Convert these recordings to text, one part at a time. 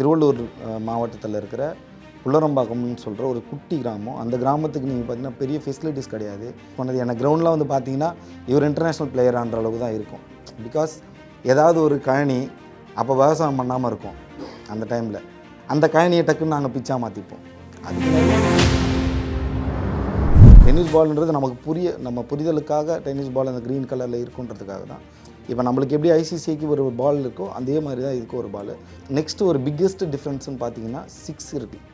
திருவள்ளூர் மாவட்டத்தில் இருக்கிற புல்லரம்பாக்கம்னு சொல்கிற ஒரு குட்டி கிராமம். அந்த கிராமத்துக்கு நீங்கள் பார்த்தீங்கன்னா பெரிய ஃபெசிலிட்டிஸ் கிடையாது. போனது எனக்கு கிரவுண்டில் வந்து பார்த்தீங்கன்னா இவர் இன்டர்நேஷ்னல் பிளேயரான்ற அளவுக்கு தான் இருக்கும். பிகாஸ் ஏதாவது ஒரு கழனி அப்போ விவசாயம் பண்ணாமல் இருக்கும் அந்த டைமில் அந்த கழனியை டக்குன்னு நாங்கள் பிச்சா மாற்றிப்போம் அது டென்னிஸ் பால்ன்றது நமக்கு புரிய நம்ம புரிதலுக்காக டென்னிஸ் பால் அந்த க்ரீன் கலரில் இருக்குன்றதுக்காக தான். இப்போ நம்மளுக்கு எப்படி ஐசிசிக்கு ஒரு பால் இருக்கோ அதே மாதிரி தான் இதுக்கு ஒரு பால் நெக்ஸ்ட் ஒரு பிக்கெஸ்ட் டிஃப்ரென்ஸ்னு பார்த்தீங்கன்னா சிக்ஸ் இருக்குது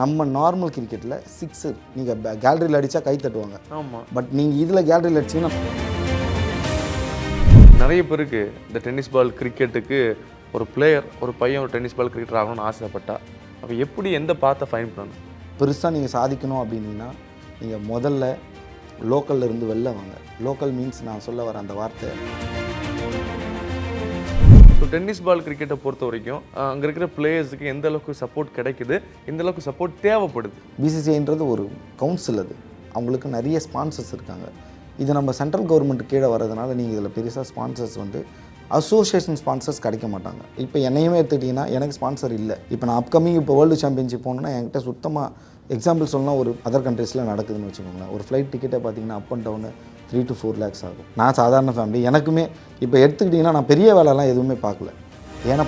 நம்ம நார்மல் கிரிக்கெட்டில் சிக்ஸு நீங்கள் கேலரியில் அடித்தா கை தட்டுவாங்க. ஆமாம் பட் நீங்கள் இதில் கேலரியில் அடிச்சிங்கன்னா நிறைய பேருக்கு இந்த டென்னிஸ் பால் கிரிக்கெட்டுக்கு ஒரு பிளேயர் ஒரு பையன் ஒரு டென்னிஸ் பால் கிரிக்கெட்டர் ஆகணும்னு ஆசைப்பட்டா அப்போ எப்படி எந்த பாத்தை ஃபைன் பண்ணணும்? பெருசாக நீங்கள் சாதிக்கணும் அப்படின்னீங்கன்னா நீங்கள் முதல்ல லோக்கல்ல இருந்து வெளில வாங்க. லோக்கல் மீன்ஸ் நான் சொல்ல வர அந்த வார்த்தை. ஸோ டென்னிஸ் பால் கிரிக்கெட்டை பொறுத்த வரைக்கும் அங்கே இருக்கிற பிளேயர்ஸுக்கு எந்த அளவுக்கு சப்போர்ட் கிடைக்குது எந்த அளவுக்கு சப்போர்ட் தேவைப்படுது. பிசிசிஐன்றது ஒரு கவுன்சில் அது. அவங்களுக்கு நிறைய ஸ்பான்சர்ஸ் இருக்காங்க. இது நம்ம சென்ட்ரல் கவர்மெண்ட் கீழே வர்றதுனால நீங்கள் இதில் பெருசாக ஸ்பான்சர்ஸ் வந்து அசோசியேஷன் ஸ்பான்சர்ஸ் கிடைக்க மாட்டாங்க. இப்போ என்னையுமே எடுத்துக்கிட்டிங்கன்னா எனக்கு ஸ்பான்சர் இல்லை. இப்போ நான் அப்கமிங் இப்போ வேர்ல்டு சாம்பியன்ஷிப் போகணுன்னா என்கிட்ட சுத்தமாக எக்ஸாம்பிள் சொல்லலாம் ஒரு அதர் கண்ட்ரீஸில் நடக்குதுன்னு வச்சுக்கோங்களேன். ஒரு ஃப்ளைட் டிக்கெட்டை பார்த்தீங்கன்னா up and down three to four lakhs ஆகும். நான் சாதாரண ஃபேமிலி எனக்குமே இப்போ எடுத்துக்கிட்டிங்கன்னா நான் பெரிய வேலைலாம் எதுவுமே பார்க்கல. ஏன்னா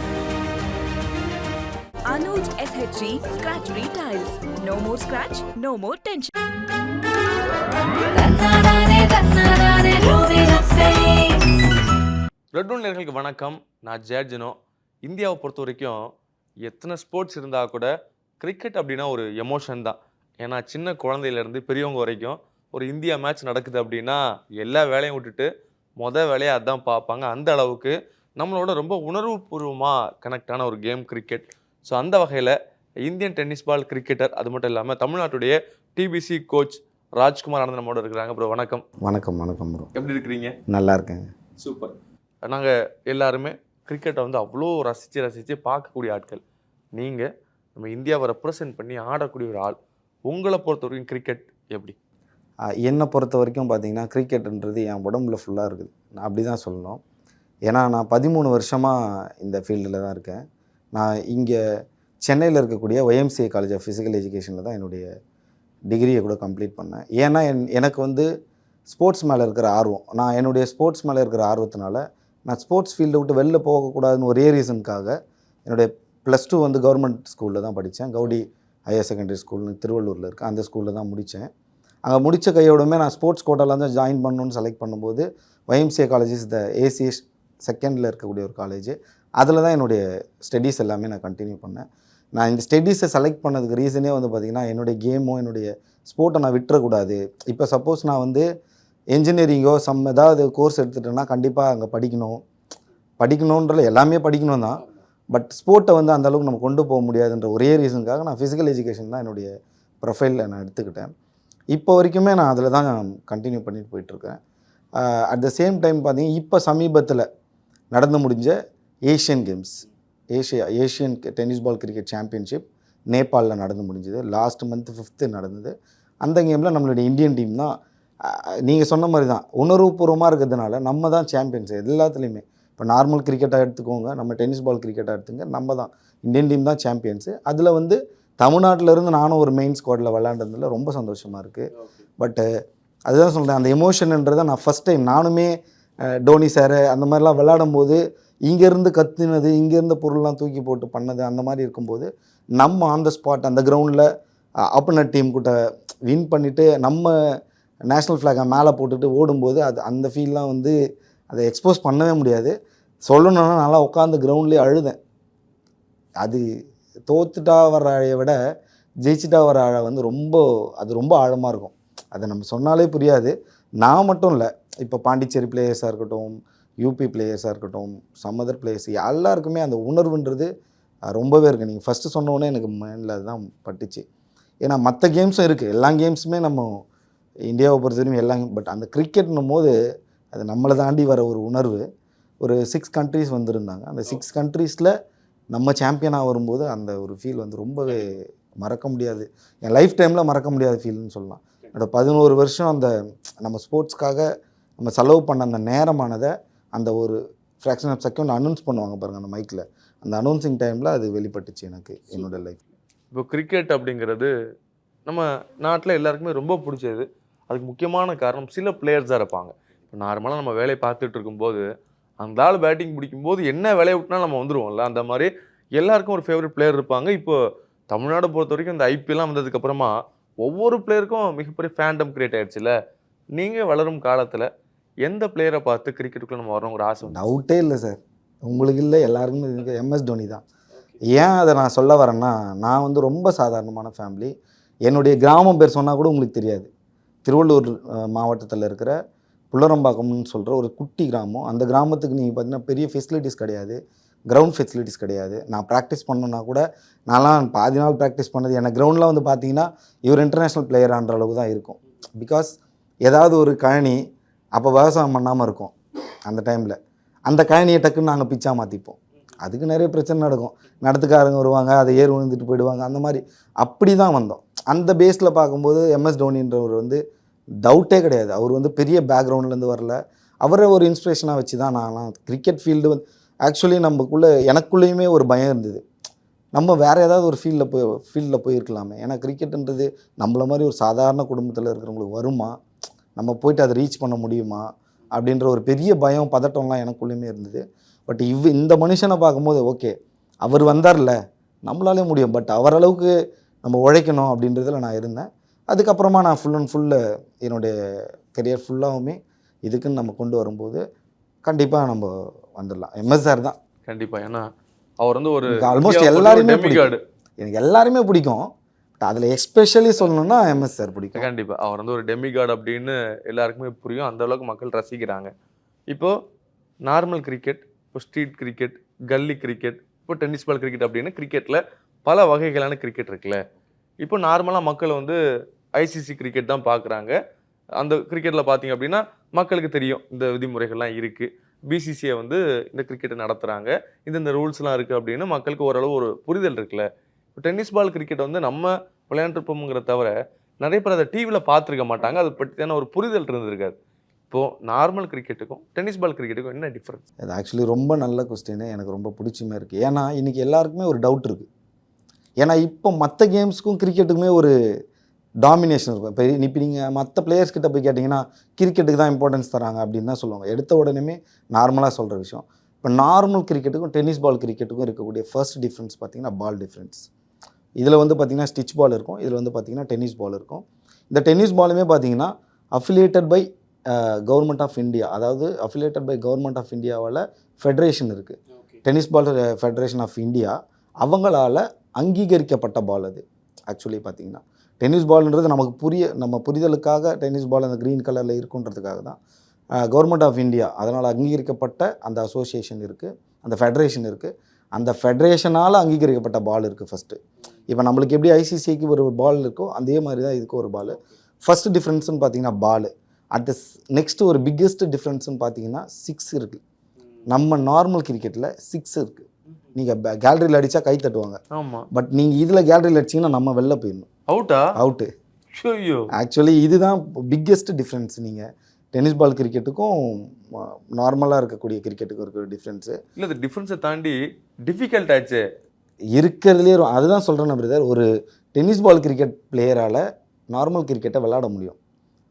Anuj SHG Scratch Free Tiles. No more scratch, no more tension. தன்னானே தன்னானே ரோவினத்தை ரெட் ஒன் நேர்களுக்கு வணக்கம். நான் ஜேர்ஜினோ இந்தியாவை பொறுத்த வரைக்கும் எத்தனை ஸ்போர்ட்ஸ் இருந்தால் கூட கிரிக்கெட் அப்படின்னா ஒரு எமோஷன் தான். ஏன்னா சின்ன குழந்தையிலேருந்து பெரியவங்க வரைக்கும் ஒரு இந்தியா மேட்ச் நடக்குது அப்படின்னா எல்லா வேலையும் விட்டுட்டு மொதல் வேலையை அதான் பார்ப்பாங்க. அந்த அளவுக்கு நம்மளோட ரொம்ப உணர்வுபூர்வமாக கனெக்டான ஒரு கேம் கிரிக்கெட் ஸோ அந்த வகையில் இந்தியன் டென்னிஸ் பால் கிரிக்கெட்டர் அது மட்டும் இல்லாமல் தமிழ்நாட்டுடைய டிபிசி கோச் ராஜ்குமார் ஆனந்த் நம்மோட இருக்கிறாங்க ப்ரோ வணக்கம். வணக்கம் வணக்கம் ப்ரோ எப்படி இருக்கிறீங்க? நல்லா இருக்கேங்க. சூப்பர் நாங்கள் எல்லாருமே கிரிக்கெட்டை வந்து அவ்வளோ ரசித்து ரசித்து பார்க்கக்கூடிய ஆட்கள். நீங்கள் நம்ம இந்தியாவை ரெப்ரசன்ட் பண்ணி ஆடக்கூடிய ஒரு ஆள். உங்களை பொறுத்த வரைக்கும் கிரிக்கெட் எப்படி? என்னை பொறுத்த வரைக்கும் பார்த்தீங்கன்னா கிரிக்கெட்டுன்றது என் உடம்புல ஃபுல்லாக இருக்குது. நான் அப்படி தான் சொல்லணும். ஏன்னா நான் பதிமூணு வருஷமாக இந்த ஃபீல்டில் தான் இருக்கேன். நான் இங்கே சென்னையில் இருக்கக்கூடிய ஒய்எம்சிஏ காலேஜ் ஆஃப் ஃபிசிக்கல் எஜுகேஷனில் தான் என்னுடைய டிகிரியை கூட கம்ப்ளீட் பண்ணேன். ஏன்னா என் எனக்கு வந்து ஸ்போர்ட்ஸ் மேலே இருக்கிற ஆர்வம். நான் என்னுடைய ஸ்போர்ட்ஸ் மேலே இருக்கிற ஆர்வத்தினால நான் ஸ்போர்ட்ஸ் ஃபீல்டை விட்டு வெளில போகக்கூடாதுன்னு ஒரே ரீசனுக்காக என்னுடைய ப்ளஸ் டூ வந்து கவர்மெண்ட் ஸ்கூலில் தான் படித்தேன். கவுடி ஹையர் செகண்டரி ஸ்கூல்னு திருவள்ளூரில் இருக்குது அந்த ஸ்கூலில் தான் முடித்தேன். அங்கே முடித்த கையோடுமே நான் ஸ்போர்ட்ஸ் கோட்டாவில் தான் ஜாயின் பண்ணணும்னு செலக்ட் பண்ணும்போது YMCA college is the ACS செகண்டில் இருக்கக்கூடிய ஒரு காலேஜ் அதில் தான் என்னுடைய ஸ்டடீஸ் எல்லாமே நான் கண்டினியூ பண்ணேன். நான் இந்த ஸ்டடீஸை செலக்ட் பண்ணதுக்கு ரீசனே வந்து பார்த்திங்கன்னா என்னுடைய கேமோ என்னுடைய ஸ்போர்ட்டை நான் விட்டுறக்கூடாது. இப்போ சப்போஸ் நான் வந்து என்ஜினியரிங்கோ சம் ஏதாவது கோர்ஸ் எடுத்துட்டேன்னா கண்டிப்பாக அங்கே படிக்கணும். படிக்கணுன்றல எல்லாமே படிக்கணும் தான். பட் ஸ்போர்ட்டை வந்து அந்தளவுக்கு நம்ம கொண்டு போக முடியாதுன்ற ஒரே ரீசனுக்காக நான் ஃபிசிக்கல் எஜுகேஷன் தான் என்னுடைய ப்ரொஃபைலில் நான் எடுத்துக்கிட்டேன். இப்போ வரைக்குமே நான் அதில் தான் கண்டினியூ பண்ணிட்டு போயிட்டுருக்கேன். அட் த சேம் டைம் பார்த்தீங்கன்னா இப்போ சமீபத்தில் நடந்து முடிஞ்ச Asian games Asia Asian tennis ball cricket championship நேபாளில் நடந்து முடிஞ்சது. லாஸ்ட் மந்த் ஃபிஃப்த்து நடந்தது. அந்த கேமில் நம்மளுடைய இந்தியன் டீம் தான் நீங்கள் சொன்ன மாதிரி தான் உணர்வுபூர்வமாக இருக்கிறதுனால நம்ம தான் சாம்பியன்ஸ் எல்லாத்துலேயுமே. இப்போ நார்மல் கிரிக்கெட்டாக எடுத்துக்கோங்க நம்ம டென்னிஸ் பால் கிரிக்கெட்டாக எடுத்துங்க நம்ம தான் இந்தியன் டீம் தான் சாம்பியன்ஸு அதில் வந்து தமிழ்நாட்டிலேருந்து நானும் ஒரு மெயின் ஸ்குவாடில் விளாண்டதில் ரொம்ப சந்தோஷமாக இருக்குது பட்டு அதுதான் சொல்கிறேன் அந்த எமோஷன்ன்றதை நான் ஃபஸ்ட் டைம் நானுமே டோனி சார் அந்த மாதிரிலாம் விளாடும் போது இங்கேருந்து கத்துனது இங்கேருந்த பொருள்லாம் தூக்கி போட்டு பண்ணது அந்த மாதிரி இருக்கும்போது நம்ம ஆன் த ஸ்பாட் அந்த கிரவுண்டில் ஆப்போனட் டீம் கிட்ட வின் பண்ணிவிட்டு நம்ம நேஷ்னல் ஃப்ளாகை மேலே போட்டுட்டு ஓடும்போது அது அந்த ஃபீல்லாம் வந்து அதை எக்ஸ்போஸ் பண்ணவே முடியாது. சொல்லணும்னா நல்லா உட்காந்து கிரவுண்ட்லேயே அழுதேன். அது தோத்துட்டா வர அழையை விட ஜெயிச்சிட்டா வர அழை வந்து ரொம்ப அது ரொம்ப ஆழமாக இருக்கும். அதை நம்ம சொன்னாலே புரியாது. நான் மட்டும் இல்லை. இப்போ பாண்டிச்சேரி பிளேயர்ஸாக இருக்கட்டும் யூபி பிளேயர்ஸாக இருக்கட்டும் சம்மதர் பிளேயர்ஸ் எல்லாருக்குமே அந்த உணர்வுன்றது ரொம்பவே இருக்குது நீங்கள் ஃபஸ்ட்டு சொன்னோன்னே எனக்கு மைண்டில் அதுதான் பட்டுச்சு. ஏன்னா மற்ற கேம்ஸும் இருக்குது எல்லா கேம்ஸுமே நம்ம இந்தியாவை பொறுத்தவரைக்கும் எல்லா பட் அந்த கிரிக்கெட்னும் போது அது நம்மளை தாண்டி வர ஒரு உணர்வு. ஒரு சிக்ஸ் கண்ட்ரீஸ் வந்திருந்தாங்க. அந்த சிக்ஸ் கண்ட்ரீஸில் நம்ம சாம்பியனாக வரும்போது அந்த ஒரு ஃபீல் வந்து ரொம்பவே மறக்க முடியாது. என் லைஃப் டைமில் மறக்க முடியாத ஃபீல்னு சொல்லலாம். என்னோட பதினோரு வருஷம் அந்த நம்ம ஸ்போர்ட்ஸ்க்காக நம்ம செலவு பண்ண அந்த நேரமானதை அந்த ஒரு ஃப்ராக்ஷன் ஆஃப் செகண்ட் அனௌன்ஸ் பண்ணுவாங்க பாருங்கள் அந்த மைக்கில் அந்த அனௌன்சிங் டைமில் அது வெளிப்பட்டுச்சு எனக்கு என்னோட லைஃப் இப்போ கிரிக்கெட் அப்படிங்கிறது நம்ம நாட்டில் எல்லாருக்குமே ரொம்ப பிடிச்சது. அதுக்கு முக்கியமான காரணம் சில பிளேயர்ஸாக இருப்பாங்க. இப்போ நார்மலாக நம்ம வேலையை பார்த்துட்டு இருக்கும்போது அந்த ஆள் பேட்டிங் பிடிக்கும்போது என்ன வேலையை விட்டுனா நம்ம வந்துருவோம்ல. அந்த மாதிரி எல்லாருக்கும் ஒரு ஃபேவரட் பிளேயர் இருப்பாங்க. இப்போ தமிழ்நாடு பொறுத்த வரைக்கும் இந்த ஐபிஎல்லாம் வந்ததுக்கப்புறமா ஒவ்வொரு பிளேயருக்கும் மிகப்பெரிய ஃபேண்டம் கிரியேட் ஆயிடுச்சுல. நீங்கள் வளரும் காலத்தில் எந்த பிளேயரை பார்த்து கிரிக்கெட்டுக்குள்ள நம்ம வரணுங்கிற ஆசை உண்டா? டவுட்டே இல்லை சார் உங்களுக்கு இல்லை எல்லாருக்குமே எம்எஸ் தோனி. தான் ஏன் அதை நான் சொல்ல வரேன்னா நான் வந்து ரொம்ப சாதாரணமான ஃபேமிலி என்னுடைய கிராமம் பேர் சொன்னால் கூட உங்களுக்கு தெரியாது. திருவள்ளூர் மாவட்டத்தில் இருக்கிற புள்ளரம்பாக்கம்னு சொல்கிற ஒரு குட்டி கிராமம். அந்த கிராமத்துக்கு நீங்கள் பார்த்தீங்கன்னா பெரிய ஃபெசிலிட்டிஸ் கிடையாது. கிரவுண்ட் ஃபெசிலிட்டிஸ் கிடையாது. நான் ப்ராக்டிஸ் பண்ணணுன்னா கூட நான்லாம் பாதி நாள் ப்ராக்டிஸ் பண்ணது எனக்கு கிரவுண்டில் வந்து பார்த்தீங்கன்னா இவர் இன்டர்நேஷ்னல் பிளேயரான்ற அளவுக்கு தான் இருக்கும். பிகாஸ் ஏதாவது ஒரு கழனி அப்போ விவசாயம் பண்ணாமல் இருக்கும் அந்த டைமில் அந்த கழனியை டக்குன்னு நாங்கள் பிச்சா மாற்றிப்போம் அதுக்கு நிறைய பிரச்சனை நடக்கும். நடத்துக்காரங்க வருவாங்க அதை ஏர் விழுந்துட்டு போயிடுவாங்க. அந்த மாதிரி அப்படி தான் வந்தோம். அந்த பேஸில் பார்க்கும்போது எம்எஸ் தோனின்றவர் வந்து டவுட்டே கிடையாது. அவர் வந்து பெரிய பேக்ரவுண்ட்லேருந்து வரல. அவரை ஒரு இன்ஸ்பிரேஷனாக வச்சு தான் நான்லாம் கிரிக்கெட் ஃபீல்டு வந்து ஆக்சுவலி நமக்குள்ளே எனக்குள்ளேயுமே ஒரு பயம் இருந்தது. நம்ம வேறு ஏதாவது ஒரு ஃபீல்டில் போய் ஃபீல்டில் போயிருக்கலாமே. ஏன்னா கிரிக்கெட்டுன்றது நம்மள மாதிரி ஒரு சாதாரண குடும்பத்தில் இருக்கிறவங்களுக்கு வருமா? நம்ம போயிட்டு அதை ரீச் பண்ண முடியுமா? அப்படின்ற ஒரு பெரிய பயம் பதட்டம்லாம் எனக்குள்ளேயுமே இருந்தது. பட் இவ் இந்த மனுஷனை பார்க்கும்போது ஓகே அவர் வந்தார்ல நம்மளாலே முடியும். பட் அவரளவுக்கு நம்ம உழைக்கணும் அப்படின்றதில் நான் இருந்தேன். அதுக்கப்புறமா நான் ஃபுல் அண்ட் ஃபுல்லு என்னுடைய கெரியர் ஃபுல்லாகவுமே இதுக்குன்னு நம்ம கொண்டு வரும்போது கண்டிப்பாக நம்ம வந்துடலாம். எம்எஸ்ஆர் தான். கண்டிப்பா. ஏன்னா அவர் வந்து ஒரு ஒரு demigod. எனக்கு எல்லாருமே பிடிக்கும். பட் அதில் எஸ்பெஷலி சொல்லணும்னா எம்எஸ் சார் பிடிக்கும். கண்டிப்பா. அவர் வந்து ஒரு டெமிகாட் அப்படின்னு எல்லாருக்குமே புரியும். அந்த அளவுக்கு மக்கள் ரசிக்கிறாங்க. இப்போ நார்மல் கிரிக்கெட் இப்போ ஸ்ட்ரீட் கிரிக்கெட் கல்லி கிரிக்கெட் இப்போ டென்னிஸ் பால் கிரிக்கெட் அப்படின்னு கிரிக்கெட்ல பல வகைகளான கிரிக்கெட் இருக்குல்ல. இப்போ நார்மலாக மக்கள் வந்து ஐசிசி கிரிக்கெட் தான் பார்க்குறாங்க. அந்த கிரிக்கெட்டில் பார்த்தீங்க அப்படின்னா மக்களுக்கு தெரியும் இந்த விதிமுறைகள்லாம் இருக்குது பிசிசிஐ வந்து இந்த கிரிக்கெட்டை நடத்துகிறாங்க இந்த இந்த ரூல்ஸ்லாம் இருக்குது அப்படின்னு மக்களுக்கு ஓரளவு ஒரு புரிதல் இருக்குல்ல. இப்போ டென்னிஸ் பால் கிரிக்கெட் வந்து நம்ம விளையாண்டுருப்போங்கிற தவிர நிறைய பேர் அதை டிவியில் பார்த்துருக்க மாட்டாங்க. அதை பற்றியான ஒரு புரிதல் இருந்திருக்காது. இப்போது நார்மல் கிரிக்கெட்டுக்கும் டென்னிஸ் பால் கிரிக்கெட்டுக்கும் என்ன டிஃப்ரென்ஸ் அது ஆக்சுவலி ரொம்ப நல்ல கொஸ்டின் எனக்கு ரொம்ப பிடிச்சமே இருக்குது ஏன்னா இன்றைக்கி எல்லாருக்குமே ஒரு டவுட் இருக்குது ஏன்னா இப்போ மற்ற கேம்ஸுக்கும் கிரிக்கெட்டுக்குமே ஒரு டாமினேஷன் இருக்கும். இப்போ இப்போ நீங்கள் மற்ற பிளேயர்ஸ் கிட்ட போய் கேட்டிங்கன்னா கிரிக்கெட்டுக்கு தான் இம்பார்ட்டன்ஸ் தராங்க அப்படின்னு தான் சொல்லுவாங்க. எடுத்த உடனே நார்மலாக சொல்கிற விஷயம். இப்போ நார்மல் கிரிக்கெட்டுக்கும் டென்னிஸ் பால் கிரிக்கெட்டுக்கும் இருக்கக்கூடிய ஃபர்ஸ்ட் டிஃப்ரென்ஸ் பார்த்தீங்கன்னா பால் டிஃப்ரென்ஸ் இதில் வந்து பார்த்தீங்கன்னா ஸ்டிச் பால் இருக்கும். இதில் வந்து பார்த்தீங்கன்னா டென்னிஸ் பால் இருக்கும். இந்த டென்னிஸ் பாலுமே பார்த்தீங்கன்னா affiliated by government of India அதாவது அஃபிலியேட்டட் பை கவர்மெண்ட் ஆஃப் இந்தியாவால் ஃபெடரேஷன் இருக்குது tennis ball federation of India அவங்களால அங்கீகரிக்கப்பட்ட பால் அது. ஆக்சுவலி பார்த்தீங்கன்னா. டென்னிஸ் பால்ன்றது நமக்கு புரிய நம்ம புரிதலுக்காக டென்னிஸ் பால் அந்த க்ரீன் கலரில் இருக்குன்றதுக்காக தான். கவர்மெண்ட் ஆஃப் இந்தியா அதனால் அங்கீகரிக்கப்பட்ட அந்த அசோசியேஷன் இருக்குது அந்த ஃபெடரேஷன் இருக்குது அந்த ஃபெடரேஷனால் அங்கீகரிக்கப்பட்ட பால் இருக்குது ஃபஸ்ட்டு இப்போ நம்மளுக்கு எப்படி ஐசிசிக்கு ஒரு பால் இருக்கோ அதே மாதிரி தான் இதுக்கு ஒரு பால் ஃபர்ஸ்ட் டிஃப்ரென்ஸ்னு பார்த்தீங்கன்னா பால் அட் த நெக்ஸ்ட் ஒரு பிக்கெஸ்ட் டிஃப்ரென்ஸ்னு பார்த்தீங்கன்னா சிக்ஸ் இருக்குது நம்ம நார்மல் கிரிக்கெட்டில் சிக்ஸ் இருக்குது நீங்கள் கேலரியில் அடித்தா கை தட்டுவாங்க. ஆமாம் பட் நீங்கள் இதில் கேலரியில் அடிச்சிங்கன்னா நம்ம வெளில போயிடணும். அவுட்டா அவுட்டு ஐயோ ஆக்சுவலி இதுதான் பிக்கெஸ்ட் டிஃப்ரென்ஸ் நீங்கள் டென்னிஸ் பால் கிரிக்கெட்டுக்கும் நார்மலாக இருக்கக்கூடிய கிரிக்கெட்டுக்கும் இருக்கிற டிஃப்ரென்ஸு இல்லை இந்த டிஃப்ரென்ஸை தாண்டி டிஃபிகல்ட் ஆச்சு இருக்கிறதுலே அதுதான் சொல்கிறேன் பிரதர் ஒரு டென்னிஸ் பால் கிரிக்கெட் பிளேயரால் நார்மல் கிரிக்கெட்டை விளையாட முடியும்.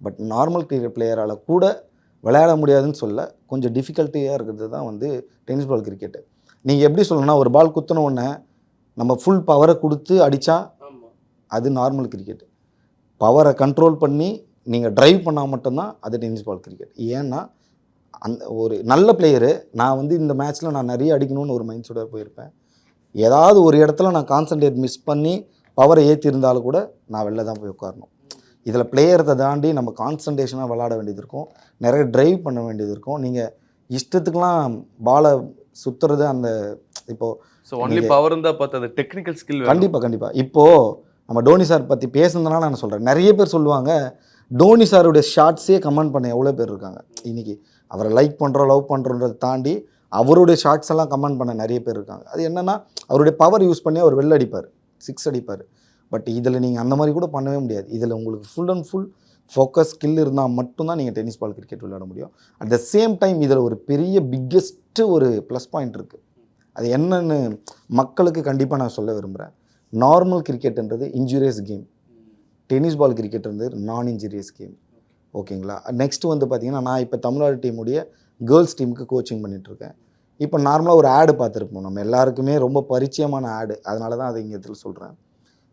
பட் நார்மல் கிரிக்கெட் பிளேயரால் கூட விளையாட முடியாதுன்னு சொல்ல கொஞ்சம் டிஃபிகல்ட்டியாக இருக்கிறது தான் வந்து டென்னிஸ் பால் கிரிக்கெட்டு நீங்கள் எப்படி சொல்லணும்னா ஒரு பால் குத்தின உடனே நம்ம ஃபுல் பவரை கொடுத்து அடித்தா அது நார்மல் கிரிக்கெட் பவரை கண்ட்ரோல் பண்ணி நீங்கள் டிரைவ் பண்ணால் மட்டும்தான் அது டென்னிஸ் பால் கிரிக்கெட் ஏன்னா அந்த ஒரு நல்ல பிளேயரு நான் வந்து இந்த மேட்ச்சில் நான் நிறைய அடிக்கணும்னு ஒரு மைண்ட் செட்டோட போயிருப்பேன். ஏதாவது ஒரு இடத்துல நான் கான்சன்ட்ரேட் மிஸ் பண்ணி பவரை ஏற்றிருந்தாலும் கூட நான் வெளில தான் போய் உட்காரணும். இதில் பிளேயரை தாண்டி நம்ம கான்சன்ட்ரேஷனாக விளாட வேண்டியது இருக்கும். நிறைய டிரைவ் பண்ண வேண்டியது இருக்கும். நீங்கள் இஷ்டத்துக்குலாம் பாலை சுற்றுறது அந்த இப்போது ஸோ ஒன்லி பவர் இருந்தால் பார்த்து டெக்னிக்கல் ஸ்கில் கண்டிப்பாக கண்டிப்பாக இப்போது நம்ம டோனி சார் பற்றி பேசுனதுனால நான் சொல்கிறேன் நிறைய பேர் சொல்லுவாங்க டோனி சாருடைய ஷார்ட்ஸே கமெண்ட் பண்ண எவ்வளோ பேர் இருக்காங்க? இன்னைக்கு அவரை லைக் பண்ணுறோம் லவ் பண்ணுறோன்றதை தாண்டி அவருடைய ஷார்ட்ஸ் எல்லாம் கமெண்ட் பண்ண நிறைய பேர் இருக்காங்க. அது என்னென்னா அவருடைய பவர் யூஸ் பண்ணி அவர் வெளில அடிப்பார் சிக்ஸ் அடிப்பார். பட் இதில் நீங்கள் அந்த மாதிரி கூட பண்ணவே முடியாது. இதில் உங்களுக்கு full and full focus skill இருந்தால் மட்டும்தான் நீங்கள் டென்னிஸ் பால் கிரிக்கெட் விளையாட முடியும். அட் த சேம் டைம் இதில் ஒரு பெரிய பிக்கெஸ்ட்டு ஒரு ப்ளஸ் பாயிண்ட் இருக்குது அது என்னன்னு மக்களுக்கு கண்டிப்பாக நான் சொல்ல விரும்புகிறேன் நார்மல் கிரிக்கெட்ன்றது இன்ஜூரியஸ் கேம் டென்னிஸ் பால் கிரிக்கெட்ன்றது நான் இன்ஜூரியஸ் கேம் ஓகேங்களா? நெக்ஸ்ட் வந்து பார்த்தீங்கன்னா நான் இப்போ தமிழ்நாடு டீமுடைய கேர்ள்ஸ் டீமுக்கு கோச்சிங் பண்ணிகிட்ருக்கேன் இப்போ நார்மலாக ஒரு ஆடு பார்த்துருப்போம் நம்ம எல்லாருக்குமே ரொம்ப பரிச்சயமான ஆடு அதனால தான் அதை இங்கே இதில் சொல்கிறேன்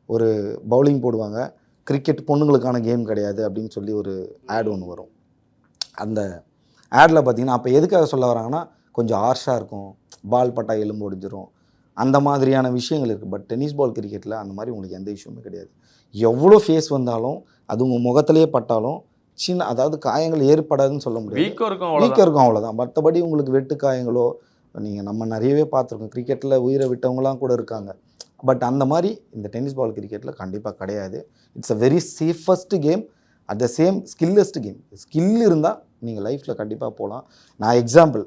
ஒரு பவுலிங் போடுவாங்க. கிரிக்கெட் பொண்ணுங்களுக்கான கேம் கிடையாது அப்படின்னு சொல்லி ஒரு ஆட் ஒன்று வரும். அந்த ஆடில் பார்த்தீங்கன்னா அப்போ எதுக்காக சொல்ல வராங்கன்னா கொஞ்சம் ஹார்ஷாக இருக்கும். பால் பட்டா எலும்பு ஒடிஞ்சிரும். அந்த மாதிரியான விஷயங்கள் இருக்குது பட் டென்னிஸ் பால் கிரிக்கெட்டில் அந்த மாதிரி உங்களுக்கு எந்த இஷ்யூமே கிடையாது. எவ்வளோ ஃபேஸ் வந்தாலும் அது உங்கள் முகத்திலேயே பட்டாலும் சின்ன அதாவது காயங்கள் ஏற்படாதுன்னு சொல்ல முடியாது. வீக்கம் இருக்கும் வீக்கம் அவ்வளோதான் இருக்கும் அவ்வளோதான் மற்றபடி உங்களுக்கு வெட்டு காயங்களோ நீங்கள் நம்ம நிறையவே பார்த்துருக்கோம். கிரிக்கெட்டில் உயிரை விட்டவங்களாம் கூட இருக்காங்க. பட் அந்த மாதிரி இந்த டென்னிஸ் பால் கிரிக்கெட்டில் கண்டிப்பாக கிடையாது. It's a very safest game at the same skillest game skill இருந்தால் நீங்கள் லைஃப்பில் கண்டிப்பாக போகலாம். நான் எக்ஸாம்பிள்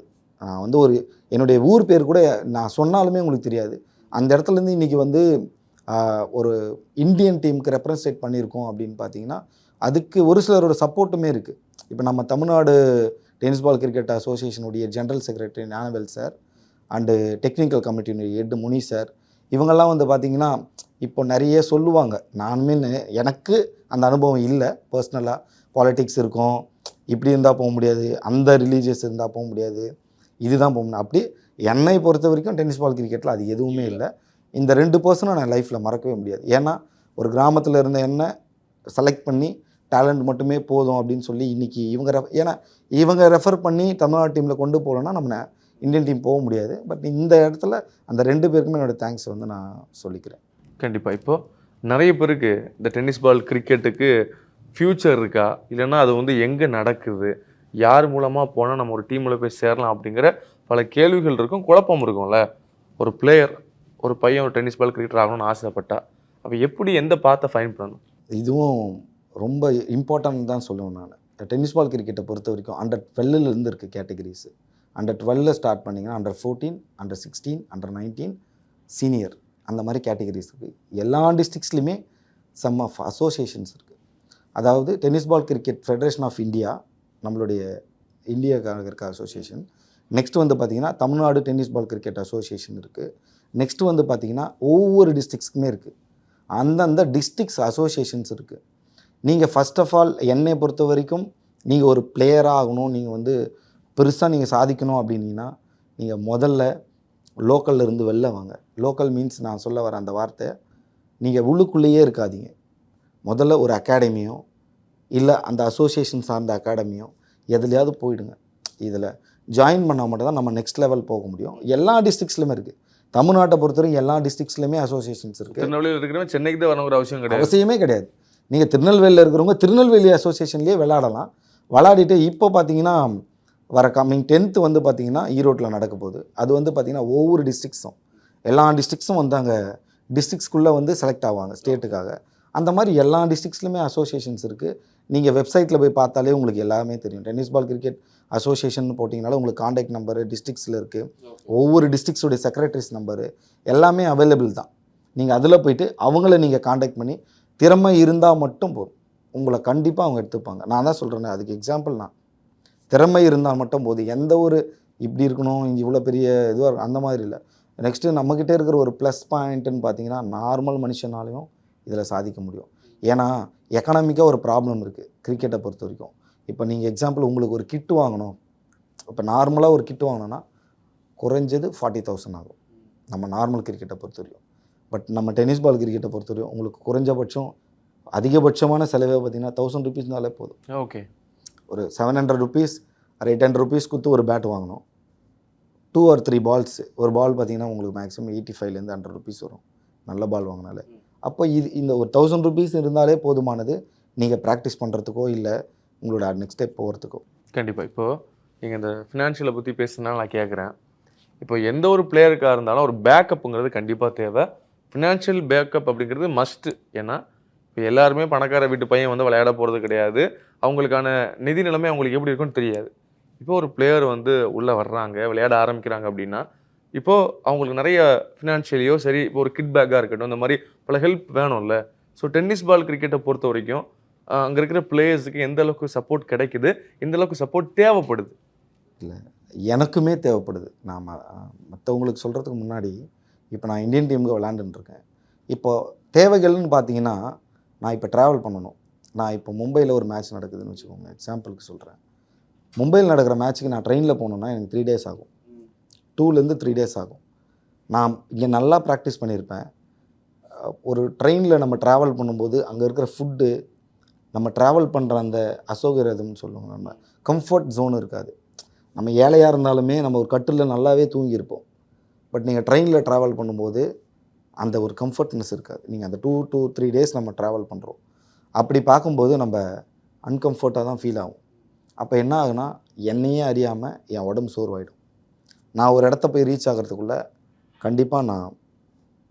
வந்து ஒரு என்னுடைய ஊர் பேர் கூட நான் சொன்னாலுமே உங்களுக்கு தெரியாது. அந்த இடத்துலேருந்து இன்றைக்கி வந்து ஒரு இந்தியன் டீமுக்கு ரெப்ரசன்டேட் பண்ணியிருக்கோம் அப்படின்னு பார்த்தீங்கன்னா அதுக்கு ஒரு சிலரோட சப்போர்ட்டுமே இருக்குது இப்போ நம்ம Tamil Nadu tennis ball cricket அசோசியேஷனுடைய general secretary Gnanavel sir and technical கமிட்டியினுடைய head Muni sir இவங்கெல்லாம் வந்து பார்த்திங்கன்னா இப்போ நிறைய சொல்லுவாங்க. நானுமே எனக்கு அந்த அனுபவம் இல்லை பர்சனலாக பாலிட்டிக்ஸ் இருக்கும் இப்படி இருந்தால் போக முடியாது அந்த ரிலீஜியஸ் இருந்தால் போக முடியாது. இதுதான் போக முடியும் அப்படி என்னை பொறுத்த வரைக்கும் டென்னிஸ் பால் கிரிக்கெட்டில் அது எதுவுமே இல்லை. இந்த ரெண்டு பர்சனும் நான் லைஃப்பில் மறக்கவே முடியாது. ஏன்னா ஒரு கிராமத்தில் இருந்த என்ன செலக்ட் பண்ணி டேலண்ட் மட்டுமே போதும் அப்படின்னு சொல்லி இன்றைக்கி இவங்க ரெஃப் ஏன்னா இவங்க ரெஃபர் பண்ணி தமிழ்நாடு டீமில் கொண்டு போகலன்னா நம்ம இந்தியன் டீம் போக முடியாது. பட் இந்த இடத்துல அந்த ரெண்டு பேருக்குமே என்னோட தேங்க்ஸ் வந்து நான் சொல்லிக்கிறேன். கண்டிப்பாக இப்போ நிறைய பேருக்கு இந்த டென்னிஸ் பால் கிரிக்கெட்டுக்கு ஃப்யூச்சர் இருக்கா? இல்லைன்னா அது வந்து எங்கே நடக்குது? யார் மூலமாக போனால் நம்ம ஒரு டீமில் போய் சேரலாம் அப்படிங்கிற பல கேள்விகள் இருக்கும் குழப்பம் இருக்கும்ல. ஒரு பிளேயர் ஒரு பையன் ஒரு டென்னிஸ் பால் கிரிக்கெட் ஆகணும்னு ஆசைப்பட்டா அப்போ எப்படி எந்த பாத்தை ஃபைன் பண்ணணும்? இதுவும் ரொம்ப இம்பார்ட்டன்ட் தான் சொல்லுவேன் நான். டென்னிஸ் பால் கிரிக்கெட்டை பொறுத்த வரைக்கும் அண்டர் டுவெல்லிருந்து இருக்குது கேட்டகரிஸ் அண்டர் டுவெல்ல ஸ்டார்ட் பண்ணிங்கன்னா under fourteen under sixteen under nineteen senior அந்த மாதிரி கேட்டகரிஸ் இருக்குது எல்லா டிஸ்ட்ரிக்ஸ்லையுமே சம் ஆஃப் அசோசியேஷன்ஸ் இருக்குது அதாவது tennis ball cricket federation of India நம்மளுடைய இந்திய இருக்க அசோசியேஷன். நெக்ஸ்ட் வந்து பார்த்திங்கன்னா Tamil Nadu tennis ball cricket association இருக்குது நெக்ஸ்ட் வந்து பார்த்திங்கன்னா ஒவ்வொரு டிஸ்ட்ரிக்ஸ்க்குமே இருக்குது அந்தந்த டிஸ்ட்ரிக்ஸ் அசோசியேஷன்ஸ் இருக்குது நீங்கள் ஃபஸ்ட் ஆஃப் ஆல் என்னை பொறுத்த வரைக்கும் நீங்கள் ஒரு பிளேயராக ஆகணும் நீங்கள் வந்து பெருசாக நீங்கள் சாதிக்கணும் அப்படின்னீங்கன்னா நீங்கள் முதல்ல லோக்கல்ல இருந்து வெளில வாங்க. லோக்கல் மீன்ஸ் நான் சொல்ல வர அந்த வார்த்தை நீங்கள் உள்ளுக்குள்ளேயே இருக்காதீங்க. முதல்ல ஒரு அகாடமியும் இல்லை அந்த அசோசியேஷன் சார்ந்த அகாடமியோ எதுலையாவது போயிடுங்க. இதில் ஜாயின் பண்ணால் மட்டும் தான் நம்ம நெக்ஸ்ட் லெவல் போக முடியும். எல்லா டிஸ்ட்ரிக்ஸ்லையுமே இருக்குது தமிழ்நாட்டை பொறுத்தவரைக்கும் எல்லா டிஸ்ட்ரிக்ஸ்லையுமே அசோசியேஷன்ஸ் இருக்குது திருநெல்வேலியில் இருக்கிறவங்க சென்னைக்கு தான் வரணுங்கிற அவசியம் கிடையாது. அவசியமே கிடையாது. நீங்கள் திருநெல்வேலியில் இருக்கிறவங்க திருநெல்வேலி அசோசியேஷன்லேயே விளையாடலாம். விளையாடிட்டு இப்போ பார்த்தீங்கன்னா வர கம்மிங் டென்த்து வந்து பார்த்தீங்கன்னா ஈரோட்டில் நடக்க போகுது. அது வந்து பார்த்தீங்கன்னா ஒவ்வொரு டிஸ்ட்ரிக்ஸும் எல்லா டிஸ்ட்ரிக்ஸும் வந்து அங்கே டிஸ்ட்ரிக்ஸ்குள்ளே வந்து செலக்ட் ஆவாங்க ஸ்டேட்டுக்காக அந்த மாதிரி எல்லா டிஸ்ட்ரிக்ஸ்லையுமே அசோசியேஷன்ஸ் இருக்குது நீங்கள் வெப்சைட்டில் போய் பார்த்தாலே உங்களுக்கு எல்லாமே தெரியும். டென்னிஸ் பால் கிரிக்கெட் அசோசியேஷன் போட்டிங்கனால உங்களுக்கு காண்டாக்ட் நம்பரு டிஸ்ட்ரிக்ஸில் இருக்குது ஒவ்வொரு டிஸ்ட்ரிக்ஸோடைய செக்ரட்டரிஸ் நம்பரு எல்லாமே அவைலபிள் தான். நீங்கள் அதில் போயிட்டு அவங்கள நீங்கள் காண்டாக்ட் பண்ணி திறமை இருந்தால் மட்டும் போதும். உங்களை கண்டிப்பாக அவங்க எடுத்துப்பாங்க. நான் தான் சொல்கிறேனே அதுக்கு எக்ஸாம்பிள் நான். திறமை இருந்தால் மட்டும் போதும். எந்த ஒரு இப்படி இருக்கணும் இவ்வளோ பெரிய இதுவாக இருக்கும் அந்த மாதிரி இல்லை. நெக்ஸ்ட்டு நம்மக்கிட்ட இருக்கிற ஒரு ப்ளஸ் பாயிண்ட்டுன்னு பார்த்தீங்கன்னா நார்மல் மனுஷனாலையும் இதில் சாதிக்க முடியும். ஏன்னா எக்கனாமிக்காக ஒரு ப்ராப்ளம் இருக்குது கிரிக்கெட்டை பொறுத்த வரைக்கும். இப்போ நீங்கள் எக்ஸாம்பிள் உங்களுக்கு ஒரு கிட்டு வாங்கணும். இப்போ நார்மலாக ஒரு கிட்டு வாங்கணும்னா குறைஞ்சது ஃபார்ட்டி தௌசண்ட் ஆகும். நம்ம நார்மல் கிரிக்கெட்டை பொறுத்த வரைக்கும். பட் நம்ம டென்னிஸ் பால் கிரிக்கெட்டை பொறுத்த வரைக்கும் உங்களுக்கு குறைஞ்சபட்சம் அதிகபட்சமான செலவே பார்த்தீங்கன்னா தௌசண்ட் ருபீஸ்னாலே போதும். ஓகே ஒரு செவன் ஹண்ட்ரட் ருபீஸ் ஒரு எயிட் ஹண்ட்ரட் ருபீஸ் கொடுத்து ஒரு பேட் வாங்கணும். டூ ஆர் த்ரீ பால்ஸ் ஒரு பால் பார்த்தீங்கன்னா உங்களுக்கு மேக்ஸிமம் எயிட்டி ஃபைவ்லேருந்து ஹண்ட்ரட் ருபீஸ் வரும். நல்ல பால் வாங்கினாலே. அப்போ இது இந்த ஒரு தௌசண்ட் ருபீஸ் இருந்தாலே போதுமானது. நீங்கள் ப்ராக்டிஸ் பண்ணுறதுக்கோ இல்லை உங்களோட நெக்ஸ்ட் ஸ்டெப் போகிறதுக்கோ கண்டிப்பாக இப்போது நீங்கள் இந்த ஃபினான்ஷியலை பற்றி பேசுனா நான் கேட்குறேன் இப்போ எந்த ஒரு பிளேயருக்காக இருந்தாலும் ஒரு பேக்கப்புங்கிறது கண்டிப்பாக தேவை. ஃபினான்ஷியல் பேக்கப் அப்படிங்கிறது மஸ்ட்டு ஏன்னா இப்போ எல்லாருமே பணக்கார வீட்டு பையன் வந்து விளையாட போகிறது கிடையாது. அவங்களுக்கான நிதி நிலைமை அவங்களுக்கு எப்படி இருக்குன்னு தெரியாது. இப்போ ஒரு பிளேயர் வந்து உள்ளே வர்றாங்க விளையாட ஆரம்பிக்கிறாங்க அப்படின்னா இப்போது அவங்களுக்கு நிறைய ஃபினான்ஷியலியோ சரி இப்போ ஒரு கிட் பேக்காக இருக்கட்டும் இந்த மாதிரி பல ஹெல்ப் வேணும்ல. ஸோ டென்னிஸ் பால் கிரிக்கெட்டை பொறுத்த வரைக்கும் அங்கே இருக்கிற பிளேயர்ஸுக்கு எந்த அளவுக்கு சப்போர்ட் கிடைக்குது எந்த அளவுக்கு சப்போர்ட் தேவைப்படுது? இல்லை எனக்குமே தேவைப்படுது. நான் மற்றவங்களுக்கு சொல்கிறதுக்கு முன்னாடி இப்போ நான் இந்தியன் டீமுக்கு விளாண்டுருக்கேன் இப்போது தேவைகள்னு பார்த்தீங்கன்னா நான் இப்போ ட்ராவல் பண்ணணும். நான் இப்போ மும்பையில் ஒரு மேட்ச் நடக்குதுன்னு வச்சுக்கோங்க எக்ஸாம்பிளுக்கு சொல்கிறேன் மும்பையில் நடக்கிற மேட்ச்சுக்கு நான் ட்ரெயினில் போகணுன்னா எனக்கு த்ரீ டேஸ் ஆகும். டூலேருந்து த்ரீ டேஸ் ஆகும். நான் இங்கே நல்லா ப்ராக்டிஸ் பண்ணியிருப்பேன். ஒரு ட்ரெயினில் நம்ம ட்ராவல் பண்ணும்போது அங்கே இருக்கிற ஃபுட்டு நம்ம ட்ராவல் பண்ணுற அந்த அசோகரதம்னு சொல்லுவாங்க நம்ம கம்ஃபர்ட் ஜோன் இருக்காது. நம்ம ஏழையாக இருந்தாலுமே நம்ம ஒரு கட்டில் நல்லாவே தூங்கியிருப்போம். பட் நீங்கள் ட்ரெயினில் ட்ராவல் பண்ணும்போது அந்த ஒரு கம்ஃபர்ட்னஸ் இருக்காது. நீங்கள் அந்த டூ டூ த்ரீ டேஸ் நம்ம ட்ராவல் பண்ணுறோம் அப்படி பார்க்கும்போது நம்ம அன்கம்ஃபர்ட்டாக தான் ஃபீல் ஆகும். அப்போ என்ன ஆகுனா என்னையே அறியாமல் என் உடம்பு சோர்வாயிடும். நான் ஒரு இடத்த போய் ரீச் ஆகிறதுக்குள்ளே கண்டிப்பாக நான்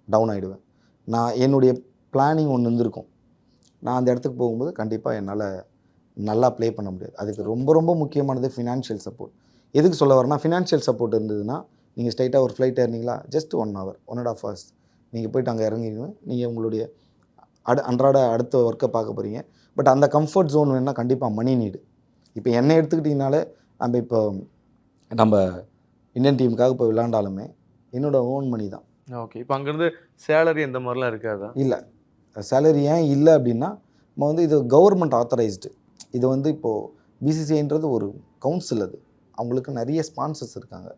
டவுன் ஆகிடுவேன் நான் என்னுடைய பிளானிங் ஒன்று இருந்திருக்கும். நான் அந்த இடத்துக்கு போகும்போது கண்டிப்பாக என்னால் நல்லா ப்ளே பண்ண முடியாது. அதுக்கு ரொம்ப ரொம்ப முக்கியமானது ஃபினான்ஷியல் சப்போர்ட் எதுக்கு சொல்ல வரேன்னா ஃபினான்ஷியல் சப்போர்ட் இருந்ததுன்னா நீங்கள் ஸ்ட்ரைட்டாக ஒரு flight ஏறினீங்களா? Just one hour one and half hours நீங்கள் போயிட்டு அங்கே இறங்கிடுங்க. நீங்கள் உங்களுடைய அடு அன்றாட அடுத்த ஒர்க்கை பார்க்க போகிறீங்க பட் அந்த கம்ஃபர்ட் ஜோன் வேணால் கண்டிப்பாக மணி நீடு இப்போ என்னை எடுத்துக்கிட்டிங்கனாலே நம்ம இப்போ நம்ம இந்தியன் டீமுக்காக இப்போ விளாண்டாலுமே என்னோட ஓன் மணி தான். ஓகே இப்போ அங்கேருந்து சேலரி இந்த மாதிரிலாம் இருக்காதா? இல்லை. சேலரி ஏன் இல்லை அப்படின்னா நம்ம வந்து இது கவர்மெண்ட் ஆத்தரைஸ்டு இது வந்து இப்போது பிசிசிஐன்றது ஒரு கவுன்சில் அது. அவங்களுக்கு நிறைய ஸ்பான்சர்ஸ் இருக்காங்க.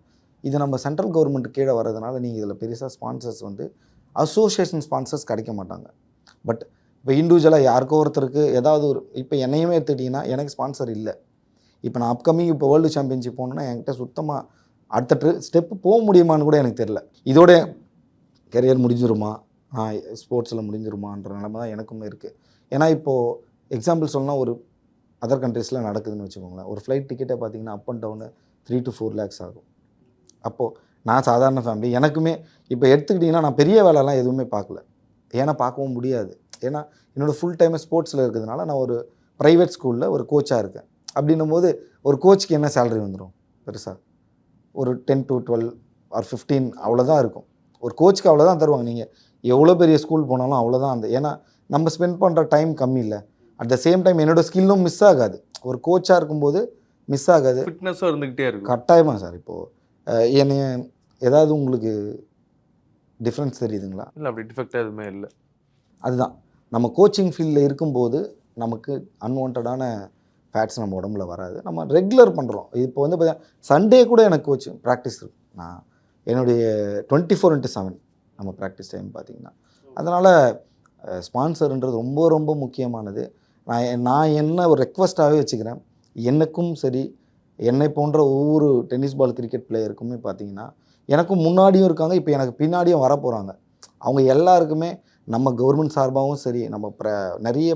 இது நம்ம சென்ட்ரல் கவர்மெண்ட் கீழே வர்றதுனால நீங்கள் இதில் பெருசாக ஸ்பான்சர்ஸ் வந்து அசோசியேஷன் ஸ்பான்சர்ஸ் கிடைக்க மாட்டாங்க. பட் இப்போ இண்டிவிஜுவலாக யாருக்கோ ஒருத்தருக்கு ஏதாவது ஒரு இப்போ என்னையுமே எடுத்துக்கிட்டிங்கன்னா எனக்கு ஸ்பான்சர் இல்லை. இப்போ நான் அப்கமிங் இப்போ வேர்ல்டு சாம்பியன்ஷிப் போகணுன்னா என்கிட்ட சுத்தமாக அடுத்த ஸ்டெப்பு போக முடியுமான்னு கூட எனக்கு தெரில இதோட கெரியர் முடிஞ்சிருமா? ஸ்போர்ட்ஸில் முடிஞ்சிருமான்ற நிலைமை தான் எனக்குமே இருக்குது ஏன்னா இப்போது எக்ஸாம்பிள் சொல்லலாம் ஒரு அதர் கண்ட்ரீஸில் நடக்குதுன்னு வச்சுக்கோங்களேன். ஒரு ஃப்ளைட் டிக்கெட்டை பார்த்தீங்கன்னா up and down three to four lakhs ஆகும். அப்போது நான் சாதாரண ஃபேமிலி எனக்குமே இப்போ எடுத்துக்கிட்டிங்கன்னா நான் பெரிய வேலைலாம் எதுவுமே பார்க்கல. ஏன்னா பார்க்கவும் முடியாது. ஏன்னா என்னோடய ஃபுல் டைம் ஸ்போர்ட்ஸில் இருக்கிறதுனால நான் ஒரு ப்ரைவேட் ஸ்கூலில் ஒரு கோச்சாக இருக்கேன். அப்படின்னும் போது ஒரு கோச்சுக்கு என்ன சேலரி வந்துடும் பெருசாக ஒரு ten to twelve or fifteen அவ்வளோதான் இருக்கும். ஒரு கோச்சுக்கு அவ்வளோதான் தருவாங்க. நீங்கள் எவ்வளோ பெரிய ஸ்கூல் போனாலும் அவ்வளோதான் அந்த ஏன்னா நம்ம ஸ்பெண்ட் பண்ணுற டைம் கம்மி இல்லை. அட் த சேம் டைம் என்னோட ஸ்கில்லும் மிஸ் ஆகாது. ஒரு கோச்சாக இருக்கும்போது மிஸ் ஆகாது. ஃபிட்னஸும் இருந்துக்கிட்டே இருக்கும். கட்டாயமாக சார் இப்போது என்னை ஏதாவது உங்களுக்கு டிஃப்ரென்ஸ் தெரியுதுங்களா? இல்லை அப்படி டிஃபெக்டாக எதுவுமே இல்லை. அதுதான். நம்ம கோச்சிங் ஃபீல்டில் இருக்கும்போது நமக்கு அன்வான்டான ஃபேட்ஸ் நம்ம உடம்புல வராது. நம்ம ரெகுலர் பண்ணுறோம் இப்போ வந்து பார்த்தீங்கன்னா சண்டே கூட எனக்கு வச்சு ப்ராக்டிஸ் இருக்கு. நான் என்னுடைய டுவெண்ட்டி ஃபோர் இன்ட்டு செவன் நம்ம ப்ராக்டிஸ் டைம் பார்த்தீங்கன்னா அதனால் ஸ்பான்சர்ன்றது ரொம்ப ரொம்ப முக்கியமானது. நான் நான் என்ன ஒரு ரெக்வஸ்ட்டாகவே வச்சுக்கிறேன் எனக்கும் சரி என்னை போன்ற ஒவ்வொரு டென்னிஸ் பால் கிரிக்கெட் பிளேயருக்குமே பார்த்தீங்கன்னா எனக்கும் முன்னாடியும் இருக்காங்க இப்போ எனக்கு பின்னாடியும் வர போகிறாங்க அவங்க எல்லாருக்குமே நம்ம கவர்மெண்ட் சார்பாகவும் சரி நம்ம ப்ர நிறைய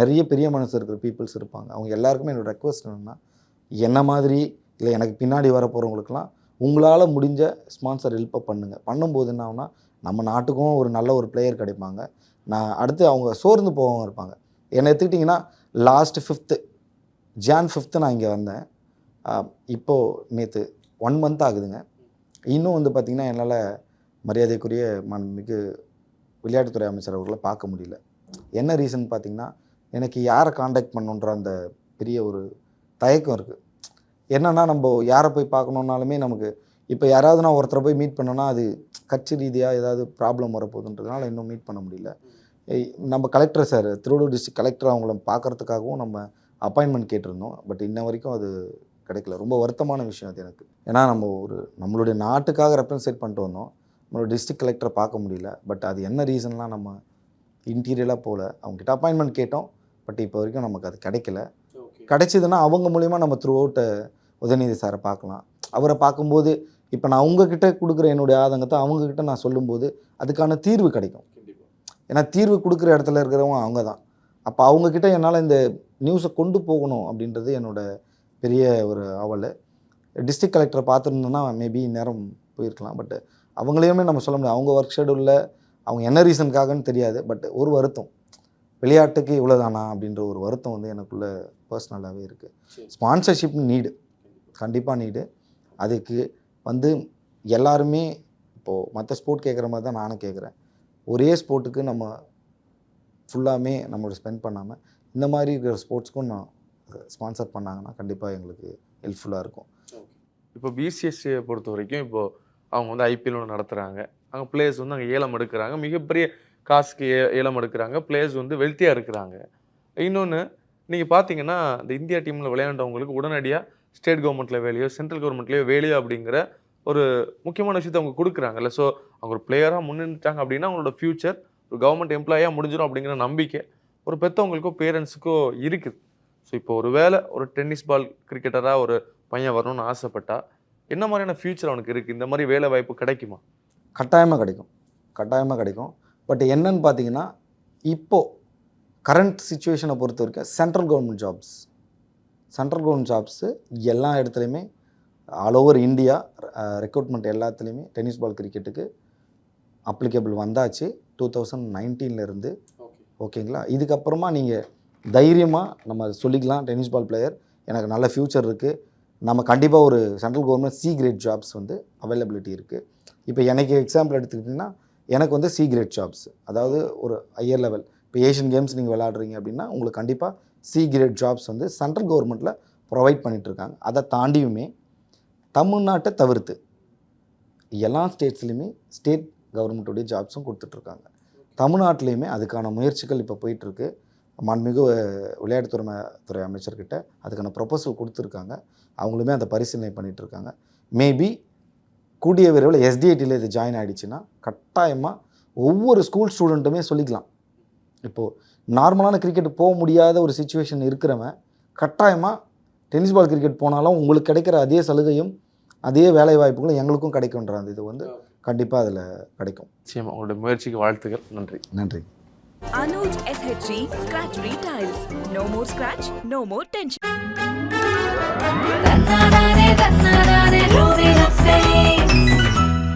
நிறைய பெரிய மனசு இருக்கிற பீப்புள்ஸ் இருப்பாங்க. அவங்க எல்லாருக்குமே என்னோட ரெக்வஸ்ட் என்னென்னா என்ன மாதிரி? இல்லை எனக்கு பின்னாடி வர போகிறவங்களுக்குலாம் உங்களால் முடிஞ்ச ஸ்பான்சர் ஹெல்ப்பை பண்ணுங்கள் பண்ணும்போது என்ன ஆகுனா நம்ம நாட்டுக்கும் ஒரு நல்ல ஒரு பிளேயர் கிடைப்பாங்க. நான் அடுத்து அவங்க சோர்ந்து போகவும் இருப்பாங்க. என்னை எடுத்துக்கிட்டிங்கன்னா லாஸ்ட் ஃபிஃப்த்து ஜான் ஃபிஃப்த்து நான் இங்கே வந்தேன். இப்போது நேற்று ஒன் மந்த் ஆகுதுங்க. இன்னும் வந்து பார்த்திங்கன்னா என்னால் மரியாதைக்குரிய மிகு விளையாட்டுத்துறை அமைச்சர் அவர்களை பார்க்க முடியல. என்ன ரீசன் பார்த்திங்கன்னா எனக்கு யாரை காண்டாக்ட் பண்ணுன்ற அந்த பெரிய ஒரு தயக்கம் இருக்குது என்னென்னா நம்ம யாரை போய் பார்க்கணுன்னாலுமே நமக்கு இப்போ யாராவது நான் ஒருத்தரை போய் மீட் பண்ணோன்னா அது கட்சி ரீதியாக ஏதாவது ப்ராப்ளம் வரப்போகுதுன்றதுனால இன்னும் மீட் பண்ண முடியல. ஏய், நம்ம collector sir Thiruvallur district collector அவங்கள பார்க்குறதுக்காகவும் நம்ம அப்பாயின்மெண்ட் கேட்டிருந்தோம். பட் இன்ன வரைக்கும் அது கிடைக்கல. ரொம்ப வருத்தமான விஷயம் அது எனக்கு. ஏன்னா நம்ம ஒரு நம்மளுடைய நாட்டுக்காக ரெப்ரசன்ட் பண்ணிட்டு வந்தோம். நம்மளோட டிஸ்ட்ரிக்ட் கலெக்டரை பார்க்க முடியல. பட் அது என்ன ரீசன்லாம் நம்ம இன்டீரியலாக போகல அவங்ககிட்ட அப்பாயின்மெண்ட் கேட்டோம். பட் இப்போ வரைக்கும் நமக்கு அது கிடைக்கல. கிடைச்சதுன்னா அவங்க மூலிமா நம்ம த்ரூ அவுட் உதயநிதி சாரை பார்க்கலாம். அவரை பார்க்கும்போது இப்போ நான் உங்ககிட்ட கொடுக்குற என்னுடைய ஆதங்கத்தை அவங்கக்கிட்ட நான் சொல்லும்போது அதுக்கான தீர்வு கிடைக்கும். ஏன்னா தீர்வு கொடுக்குற இடத்துல இருக்கிறவங்க அவங்க தான். அப்போ அவங்கக்கிட்ட என்னால் இந்த நியூஸை கொண்டு போகணும் அப்படின்றது என்னோட பெரிய ஒரு அவல் டிஸ்ட்ரிக்ட் கலெக்டரை பார்த்துருந்தோன்னா மேபி நேரம் போயிருக்கலாம். பட் அவங்களையுமே நம்ம சொல்ல முடியாது. அவங்க ஒர்க் ஷெடியூலில் அவங்க என்ன ரீசனுக்காகன்னு தெரியாது. பட் ஒரு வருத்தம். விளையாட்டுக்கு இவ்வளோதானா அப்படின்ற ஒரு வருத்தம் வந்து எனக்குள்ள பர்சனலாகவே இருக்குது ஸ்பான்சர்ஷிப் நீடு கண்டிப்பாக நீடு அதுக்கு வந்து எல்லாருமே இப்போது மற்ற ஸ்போர்ட் கேட்குற மாதிரி தான் நானும் கேட்குறேன் ஒரே ஸ்போர்ட்டுக்கு நம்ம ஃபுல்லாமே நம்மளோட ஸ்பெண்ட் பண்ணாமல் இந்த மாதிரி இருக்கிற ஸ்போர்ட்ஸ்க்கும் நான் ஸ்பான்சர் பண்ணாங்கன்னா கண்டிப்பாக எங்களுக்கு ஹெல்ப்ஃபுல்லாக இருக்கும். இப்போ பிசிஎஸ்சியை பொறுத்த வரைக்கும் இப்போ அவங்க வந்து ஐபிஎல் ஒன்று நடத்துகிறாங்க அங்கே பிளேயர்ஸ் வந்து அங்கே ஏலம் எடுக்கிறாங்க. மிகப்பெரிய காசுக்கு ஏ ஏலம் எடுக்கிறாங்க பிளேயர்ஸ் வந்து வெல்த்தியாக இருக்கிறாங்க. இன்னொன்று நீங்கள் பார்த்தீங்கன்னா இந்த இந்தியா டீமில் விளையாண்டவங்களுக்கு உடனடியாக ஸ்டேட் கவர்மெண்ட்டில் வேலையோ சென்ட்ரல் கவர்மெண்ட்லேயோ வேலையோ அப்படிங்கிற ஒரு முக்கியமான விஷயத்தை அவங்க கொடுக்குறாங்கல்ல ஸோ அவங்க ஒரு பிளேயராக முன்னிட்டாங்க அப்படின்னா அவங்களோட ஃப்யூச்சர் ஒரு கவர்மெண்ட் எம்ப்ளாயாக முடிஞ்சிடும் அப்படிங்கிற நம்பிக்கை ஒரு பெற்றவங்களுக்கோ பேரண்ட்ஸுக்கோ இருக்குது. ஸோ இப்போ ஒரு வேளை ஒரு டென்னிஸ் பால் கிரிக்கெட்டராக ஒரு பையன் வரணும்னு ஆசைப்பட்டா என்ன மாதிரியான ஃப்யூச்சர் அவனுக்கு இருக்குது இந்த மாதிரி வேலை வாய்ப்பு கிடைக்குமா? கட்டாயமாக கிடைக்கும். கட்டாயமாக கிடைக்கும். பட் என்னன்னு பார்த்தீங்கன்னா இப்போது கரண்ட் சுச்சுவேஷனை பொறுத்த வரைக்கும் central government jobs central government jobs எல்லா இடத்துலையுமே ஆல் ஓவர் இந்தியா ரெக்ரூட்மெண்ட் எல்லாத்துலேயுமே டென்னிஸ் பால் கிரிக்கெட்டுக்கு அப்ளிகபிள் வந்தாச்சு டூ தௌசண்ட் நைன்டீன்லேருந்து ஓகேங்களா இதுக்கப்புறமா நீங்கள் தைரியமாக நம்ம சொல்லிக்கலாம் டென்னிஸ் பால் பிளேயர் எனக்கு நல்ல ஃப்யூச்சர் இருக்குது நம்ம கண்டிப்பாக ஒரு central government C grade jobs வந்து அவைலபிலிட்டி இருக்குது இப்போ எனக்கு எக்ஸாம்பிள் எடுத்துக்கிட்டிங்கன்னா எனக்கு வந்து சி கிரேட் ஜாப்ஸ் அதாவது ஒரு ஹையர் லெவல் இப்போ ஏஷியன் கேம்ஸ் நீங்கள் விளாட்றீங்க அப்படின்னா உங்களுக்கு கண்டிப்பாக சி கிரேட் ஜாப்ஸ் வந்து சென்ட்ரல் கவர்மெண்ட்டில் ப்ரொவைட் பண்ணிகிட்ருக்காங்க அதை தாண்டியுமே தமிழ்நாட்டை தவிர்த்து எல்லா ஸ்டேட்ஸ்லேயுமே ஸ்டேட் கவர்மெண்ட்டுடைய ஜாப்ஸும் கொடுத்துட்ருக்காங்க தமிழ்நாட்டிலையுமே அதுக்கான முயற்சிகள் இப்போ போயிட்டுருக்கு மாண்புமிகு விளையாட்டுத்துறை துறை அமைச்சர்கிட்ட அதுக்கான ப்ரொபோசல் கொடுத்துருக்காங்க. அவங்களுமே அதை பரிசீலனை பண்ணிகிட்ருக்காங்க மேபி கூடிய விரைவில் எஸ்டிஐடியில் இது ஜாயின் ஆகிடுச்சுன்னா கட்டாயமாக ஒவ்வொரு ஸ்கூல் ஸ்டூடெண்ட்டுமே சொல்லிக்கலாம். இப்போது நார்மலான கிரிக்கெட் போக முடியாத ஒரு சுச்சுவேஷன் இருக்கிறவன் கட்டாயமாக டென்னிஸ் பால் கிரிக்கெட் போனாலும் உங்களுக்கு கிடைக்கிற அதே சலுகையும் அதே வேலை வாய்ப்புகளும் எங்களுக்கும் கிடைக்குன்ற அந்த இது வந்து கண்டிப்பாக அதில் கிடைக்கும். நிச்சயமா. உங்களுடைய முயற்சிக்கு வாழ்த்துக்கள். நன்றி. நன்றி. Anuj SHG Scratch Free Tiles. No more that night on it, roll up, babe.